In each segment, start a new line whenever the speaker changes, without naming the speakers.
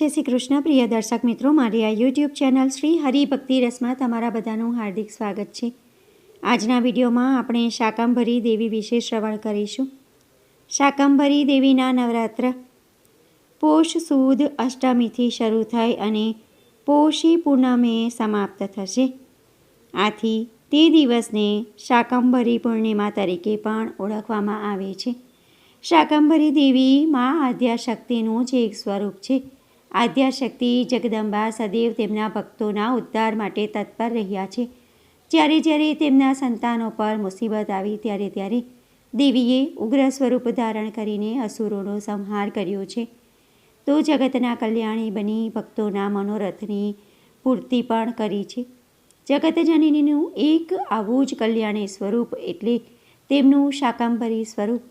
જય શ્રી કૃષ્ણ, પ્રિય દર્શક મિત્રો. મારી આ યુટ્યુબ ચેનલ શ્રી હરિભક્તિ રસમાં તમારા બધાનું હાર્દિક સ્વાગત છે. આજના વિડીયોમાં આપણે શાકંભરી દેવી વિશે શ્રવણ કરીશું. શાકંભરી દેવીના નવરાત્ર. પોષ, સુદ, અષ્ટમીથી શરૂ થઈ અને પોષી પૂર્ણમે સમાપ્ત થશે. આથી તે દિવસને શાકંભરી પૂર્ણિમા તરીકે પણ ઓળખવામાં આવે છે. શાકંભરી દેવી મા આદ્યાશક્તિનું જ એક સ્વરૂપ છે. આદ્યાશક્તિ જગદંબા સદૈવ તેમના ભક્તોના ઉદ્ધાર માટે તત્પર રહ્યા છે. જ્યારે જ્યારે તેમના સંતાનો પર મુસીબત આવી, ત્યારે ત્યારે દેવીએ ઉગ્ર સ્વરૂપ ધારણ કરીને અસુરોનો સંહાર કર્યો છે. તો જગતના કલ્યાણી બની ભક્તોના મનોરથની પૂર્તિ પણ કરી છે. જગતજનનીનું એક આવું જ કલ્યાણી સ્વરૂપ એટલે તેમનું શાકંભરી સ્વરૂપ.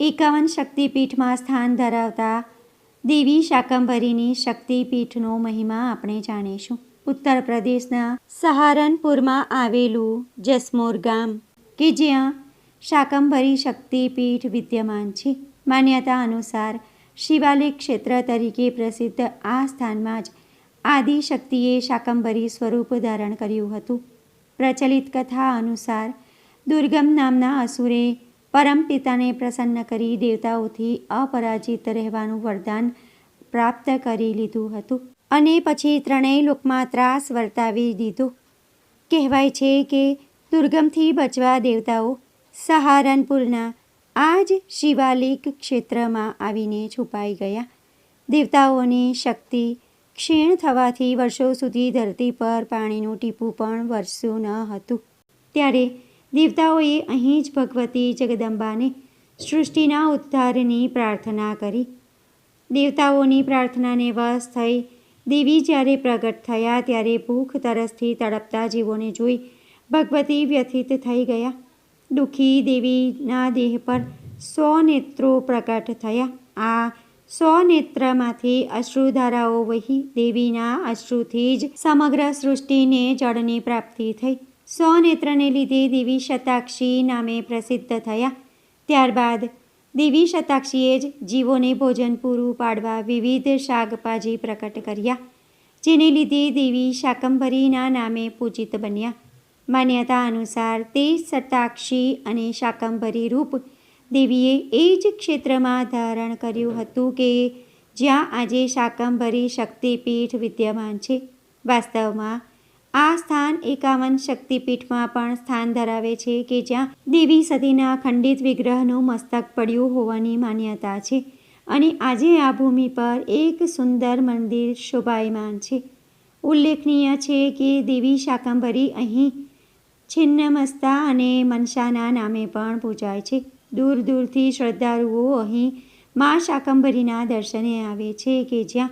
એકાવન શક્તિપીઠમાં સ્થાન ધરાવતા દેવી શાકંભરીની શક્તિપીઠનો મહિમા આપણે જાણીશું. ઉત્તર પ્રદેશના સહારનપુરમાં આવેલું જસમોર ગામ, કે જ્યાં શાકંભરી શક્તિપીઠ વિદ્યમાન છે. માન્યતા અનુસાર શિવાલિક ક્ષેત્ર તરીકે પ્રસિદ્ધ આ સ્થાનમાં જ આદિશક્તિએ શાકંભરી સ્વરૂપ ધારણ કર્યું હતું. પ્રચલિત કથા અનુસાર દુર્ગમ નામના અસુરે પરમપિતાને પ્રસન્ન કરી દેવતાઓથી અપરાજિત રહેવાનું વરદાન પ્રાપ્ત કરી લીધું હતું અને પછી ત્રણેય લોકમાં ત્રાસ વર્તાવી દીધો. કહેવાય છે કે દુર્ગમથી બચવા દેવતાઓ સહારનપુરના આ જ શિવાલિક ક્ષેત્રમાં આવીને છુપાઈ ગયા. દેવતાઓની શક્તિ ક્ષીણ થવાથી વર્ષો સુધી ધરતી પર પાણીનું ટીપું પણ વરસ્યું ન હતું. ત્યારે દેવતાઓએ અહીં જ ભગવતી જગદંબાને સૃષ્ટિના ઉદ્ધારની પ્રાર્થના કરી. દેવતાઓની પ્રાર્થનાને વશ થઈ દેવી જ્યારે પ્રગટ થયા ત્યારે ભૂખ તરસથી તડપતા જીવોને જોઈ ભગવતી વ્યથિત થઈ ગયા. દુઃખી દેવીના દેહ પર સો નેત્રો પ્રગટ થયા. આ સો નેત્રમાંથી અશ્રુધારાઓ વહી દેવીના અશ્રુથી જ સમગ્ર સૃષ્ટિને જળની પ્રાપ્તિ થઈ. સો નેત્રને લીધે દેવી શતાક્ષી નામે પ્રસિદ્ધ થયા. ત્યારબાદ દેવી શતાક્ષીએ જ જીવોને ભોજન પૂરું પાડવા વિવિધ શાકભાજી પ્રકટ કર્યા, જેને લીધે દેવી શાકંભરીના નામે પૂજિત બન્યા. માન્યતા અનુસાર તે શતાક્ષી અને શાકંભરી રૂપ દેવીએ એ જ ક્ષેત્રમાં ધારણ કર્યું હતું કે જ્યાં આજે શાકંભરી શક્તિપીઠ વિદ્યમાન છે. વાસ્તવમાં આ સ્થાન એકાવન શક્તિપીઠમાં પણ સ્થાન ધરાવે છે કે જ્યાં દેવી સતીના ખંડિત વિગ્રહનું મસ્તક પડ્યું હોવાની માન્યતા છે અને આજે આ ભૂમિ પર એક સુંદર મંદિર શોભાયમાન છે. ઉલ્લેખનીય છે કે દેવી શાકંભરી અહીં છિન્નમસ્તા અને મનસાના નામે પણ પૂજાય છે. દૂર દૂરથી શ્રદ્ધાળુઓ અહીં મા શાકંભરીના દર્શને આવે છે કે જ્યાં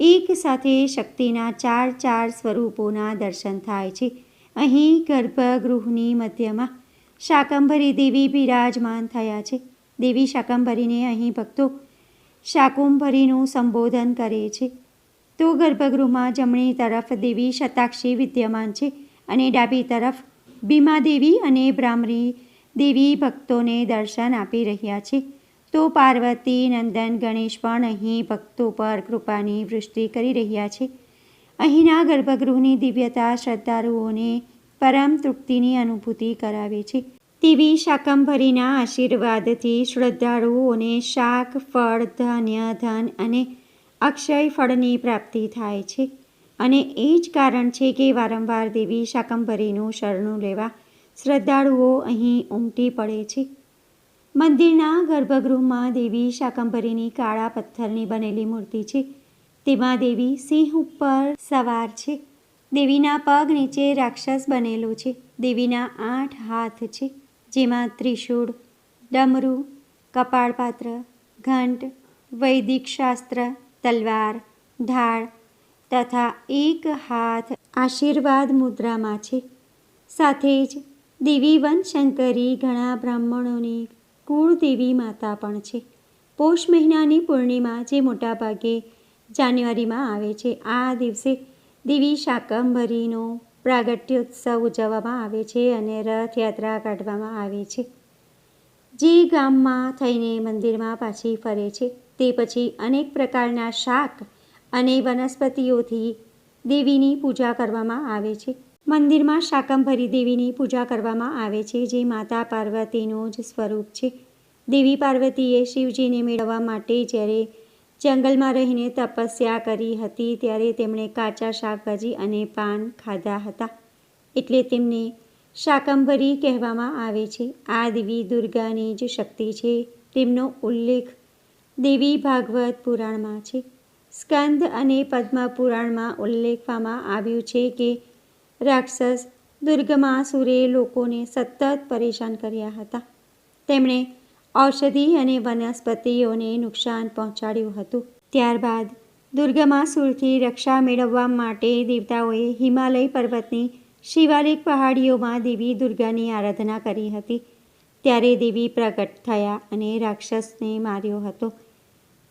એક સાથે શક્તિના ચાર ચાર સ્વરૂપોના દર્શન થાય છે. અહીં ગર્ભગૃહની મધ્યમાં શાકંભરી દેવી બિરાજમાન થયા છે. દેવી શાકંભરીને અહીં ભક્તો શાકુંભરીનું સંબોધન કરે છે. તો ગર્ભગૃહમાં જમણી તરફ દેવી શતાક્ષી વિદ્યમાન છે અને ડાબી તરફ ભીમાદેવી અને બ્રાહ્મરી દેવી ભક્તોને દર્શન આપી રહ્યા છે. તો પાર્વતી, નંદન, ગણેશ પણ અહીં ભક્તો પર કૃપાની વૃષ્ટિ કરી રહ્યા છે. અહીંના ગર્ભગૃહની દિવ્યતા શ્રદ્ધાળુઓને પરમ તૃપ્તિની અનુભૂતિ કરાવે છે. તેવી શાકંભરીના આશીર્વાદથી શ્રદ્ધાળુઓને શાક, ફળ, ધાન્ય, ધન અને અક્ષય ફળની પ્રાપ્તિ થાય છે. અને એ જ કારણ છે કે વારંવાર દેવી શાકંભરીનું શરણું લેવા શ્રદ્ધાળુઓ અહીં ઉમટી પડે છે. મંદિરના ગર્ભગૃહમાં દેવી શાકંભરીની કાળા પથ્થરની બનેલી મૂર્તિ છે. તેમાં દેવી સિંહ ઉપર સવાર છે. દેવીના પગ નીચે રાક્ષસ બનેલો છે. દેવીના આઠ હાથ છે, જેમાં ત્રિશૂળ, ડમરું, કપાળપાત્ર, ઘંટ, વૈદિક શાસ્ત્ર, તલવાર ઢાળ તથા એક હાથ આશીર્વાદ મુદ્રામાં છે. સાથે જ દેવી વનશંકરી ઘણા બ્રાહ્મણોની કુળદેવી માતા પણ છે. પોષ મહિનાની પૂર્ણિમા જે મોટાભાગે જાન્યુઆરીમાં આવે છે. આ દિવસે દેવી શાકંભરીનો પ્રાગટ્યોત્સવ ઉજવવામાં આવે છે અને રથયાત્રા કાઢવામાં આવે છે. જે ગામમાં થઈને મંદિરમાં પાછી ફરે છે, તે પછી અનેક પ્રકારના શાક અને વનસ્પતિઓથી દેવીની પૂજા કરવામાં આવે છે. મંદિરમાં શાકંભરી દેવીની પૂજા કરવામાં આવે છે, જે માતા પાર્વતીનું જ સ્વરૂપ છે. દેવી પાર્વતીએ શિવજીને મેળવવા માટે જ્યારે જંગલમાં રહીને તપસ્યા કરી હતી, ત્યારે તેમણે કાચા શાકભાજી અને પાન ખાધા હતા. એટલે તેમને શાકંભરી કહેવામાં આવે છે. આ દેવી દુર્ગાની જ શક્તિ છે, તેમનો ઉલ્લેખ દેવી ભાગવત પુરાણમાં છે. સ્કંદ અને પદ્મ પુરાણમાં ઉલ્લેખવામાં આવ્યું છે કે રાક્ષસ દુર્ગમાસુરે લોકોને સતત પરેશાન કર્યા હતા. તેમણે ઔષધિ અને વનસ્પતિઓને નુકસાન પહોંચાડ્યું હતું. ત્યારબાદ દુર્ગમાસુરથી રક્ષા મેળવવા માટે દેવતાઓએ હિમાલય પર્વતની શિવાલિક પહાડીઓમાં દેવી દુર્ગાની આરાધના કરી હતી. ત્યારે દેવી પ્રગટ થયા અને રાક્ષસને માર્યો હતો.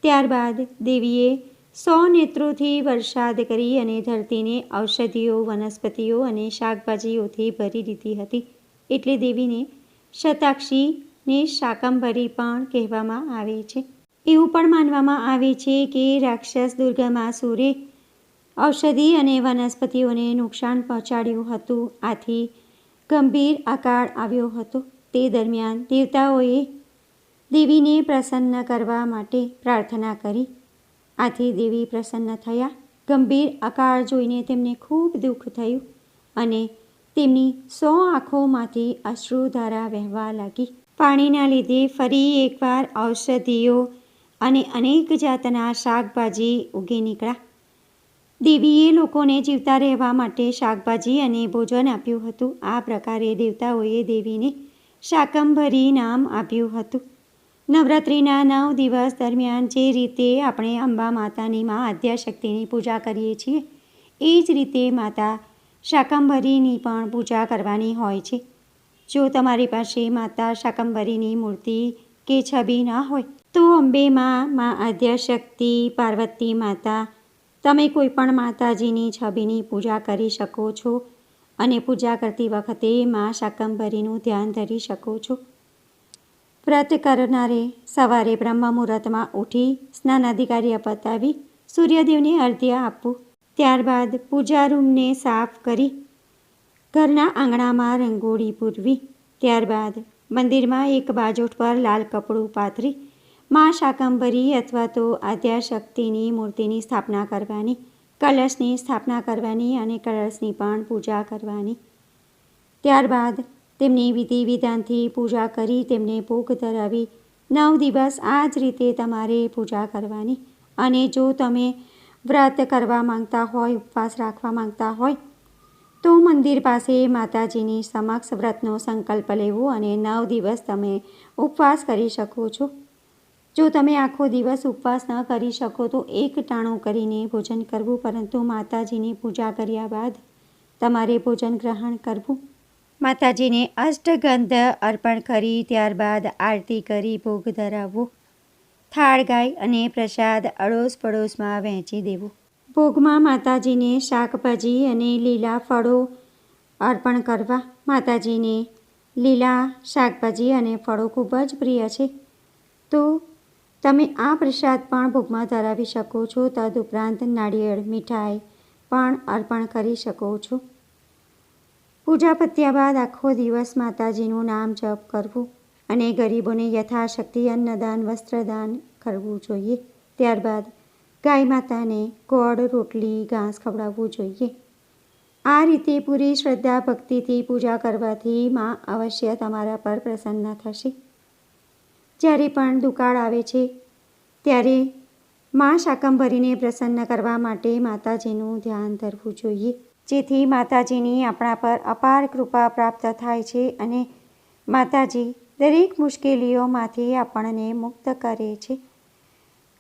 ત્યારબાદ દેવીએ સો નેત્રોથી વરસાદ કરી અને ધરતીને ઔષધિઓ, વનસ્પતિઓ અને શાકભાજીઓથી ભરી દીધી હતી. એટલે દેવીને શતાક્ષીને શાકંભરી પણ કહેવામાં આવે છે. એવું પણ માનવામાં આવે છે કે રાક્ષસ દુર્ગામાં સૂર્ય ઔષધિ અને વનસ્પતિઓને નુકસાન પહોંચાડ્યું હતું. આથી ગંભીર આકાળ આવ્યો હતો. તે દરમિયાન દેવતાઓએ દેવીને પ્રસન્ન કરવા માટે પ્રાર્થના કરી. આથી દેવી પ્રસન્ન થયા. ગંભીર આકાર જોઈને તેમને ખૂબ દુઃખ થયું અને તેમની સો આંખોમાંથી અશ્રુધારા વહેવા લાગી. પાણીના લીધે ફરી એકવાર ઔષધિઓ અને અનેક જાતના શાકભાજી ઉગી નીકળ્યા. દેવીએ લોકોને જીવતા રહેવા માટે શાકભાજી અને ભોજન આપ્યું હતું. આ પ્રકારે દેવતાઓએ દેવીને શાકંભરી નામ આપ્યું હતું. નવરાત્રિના નવ દિવસ દરમિયાન જે રીતે આપણે અંબા માતાની મા આદ્યાશક્તિની પૂજા કરીએ છીએ, એ જ રીતે માતા શાકંભરીની પણ પૂજા કરવાની હોય છે. જો તમારી પાસે માતા શાકંભરીની મૂર્તિ કે છબી ના હોય, તો અંબે માં મા આદ્યાશક્તિ પાર્વતી માતા, તમે કોઈ પણ માતાજીની છબીની પૂજા કરી શકો છો અને પૂજા કરતી વખતે મા શાકંભરીનું ધ્યાન ધરી શકો છો. વ્રત કરનારે સવારે બ્રહ્મ મુહૂર્તમાં ઉઠી સ્નાનાધિકારી પતાવી સૂર્યદેવને અર્ધ્ય આપવું. ત્યારબાદ પૂજા રૂમને સાફ કરી ઘરના આંગણામાં રંગોળી પૂરવી. ત્યારબાદ મંદિરમાં એક બાજોટ પર લાલ કપડું પાથરી મા શાકંભરી અથવા તો આદ્યાશક્તિની મૂર્તિની સ્થાપના કરવાની, કલશની સ્થાપના કરવાની અને કળશની પણ પૂજા કરવાની. ત્યારબાદ તેમની વિધિ વિધાનથી પૂજા કરી તેમને ભોગ ધરાવી. નવ દિવસ આ જ રીતે તમારે પૂજા કરવાની. અને જો તમે વ્રત કરવા માંગતા હોય, ઉપવાસ રાખવા માંગતા હોય, તો મંદિર પાસે માતાજીની સમક્ષ વ્રતનો સંકલ્પ લેવો અને નવ દિવસ તમે ઉપવાસ કરી શકો છો. જો તમે આખો દિવસ ઉપવાસ ન કરી શકો, તો એક ટાણું કરીને ભોજન કરવું, પરંતુ માતાજીની પૂજા કર્યા બાદ તમારે ભોજન ગ્રહણ કરવું. માતાજીને અષ્ટગંધ અર્પણ કરી ત્યારબાદ આરતી કરી ભોગ ધરાવવો. થાળ ગાય અને પ્રસાદ અડોશ પડોશમાં વહેંચી દેવો. ભોગમાં માતાજીને શાકભાજી અને લીલા ફળો અર્પણ કરવા. માતાજીને લીલા શાકભાજી અને ફળો ખૂબ જ પ્રિય છે. તો તમે આ પ્રસાદ પણ ભોગમાં ધરાવી શકો છો. તદુપરાંત નાળિયેર, મીઠાઈ પણ અર્પણ કરી શકો છો. પૂજા પત્યા બાદ આખો દિવસ માતાજીનું નામ જપ કરવું અને ગરીબોને યથાશક્તિ અન્નદાન, વસ્ત્રદાન કરવું જોઈએ. ત્યારબાદ ગાય માતાને ગોળ, રોટલી, ઘાસ ખવડાવવું જોઈએ. આ રીતે પૂરી શ્રદ્ધા ભક્તિથી પૂજા કરવાથી માં અવશ્ય તમારા પર પ્રસન્ન થશે. જ્યારે પણ દુકાળ આવે છે, ત્યારે માં શાકંભરીને પ્રસન્ન કરવા માટે માતાજીનું ધ્યાન ધરવું જોઈએ. જેથી માતાજીની આપણા પર અપાર કૃપા પ્રાપ્ત થાય છે અને માતાજી દરેક મુશ્કેલીઓમાંથી આપણને મુક્ત કરે છે.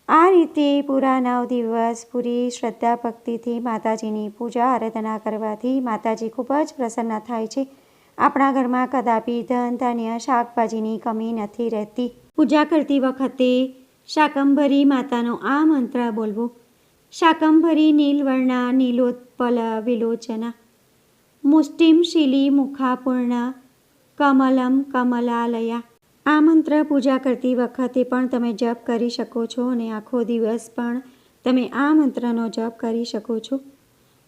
આ રીતે પૂરા નવ દિવસ પૂરી શ્રદ્ધા ભક્તિથી માતાજીની પૂજા આરાધના કરવાથી માતાજી ખૂબ જ પ્રસન્ન થાય છે. આપણા ઘરમાં કદાપી ધન, ધાન્ય, શાકભાજીની કમી નથી રહેતી. પૂજા કરતી વખતે શાકંભરી માતાનો આ મંત્ર બોલવો. શાકંભરી નીલવર્ણા નીલોત્પલ વિલોચના મુષ્ટિમ શીલી મુખાપૂર્ણ કમલમ કમલાલયા આ મંત્ર પૂજા કરતી વખતે પણ તમે જપ કરી શકો છો અને આખો દિવસ પણ તમે આ મંત્રનો જપ કરી શકો છો.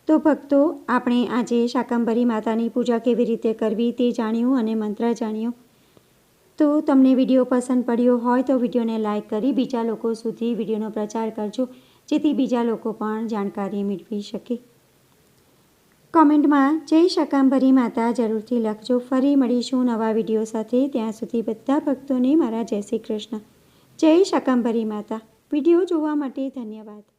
તો ભક્તો, આપણે આજે શાકંભરી માતાની પૂજા કેવી રીતે કરવી તે જાણ્યું અને મંત્ર જાણ્યો. તો તમને વીડિયો પસંદ પડ્યો હોય તો વિડીયોને લાઇક કરી બીજા લોકો સુધી વિડીયોનો પ્રચાર કરજો. જેથી બીજા લોકો પણ જાણકારી મેળવી શકે. કોમેન્ટમાં, જય શાકાંભરી માતા, જરૂરથી લખજો. ફરી મળીશું નવા વીડિયો સાથે. ત્યાં સુધી બધા ભક્તોને મારા જય શ્રી કૃષ્ણ. જય શાકાંભરી માતા. વીડિયો જોવા માટે ધન્યવાદ.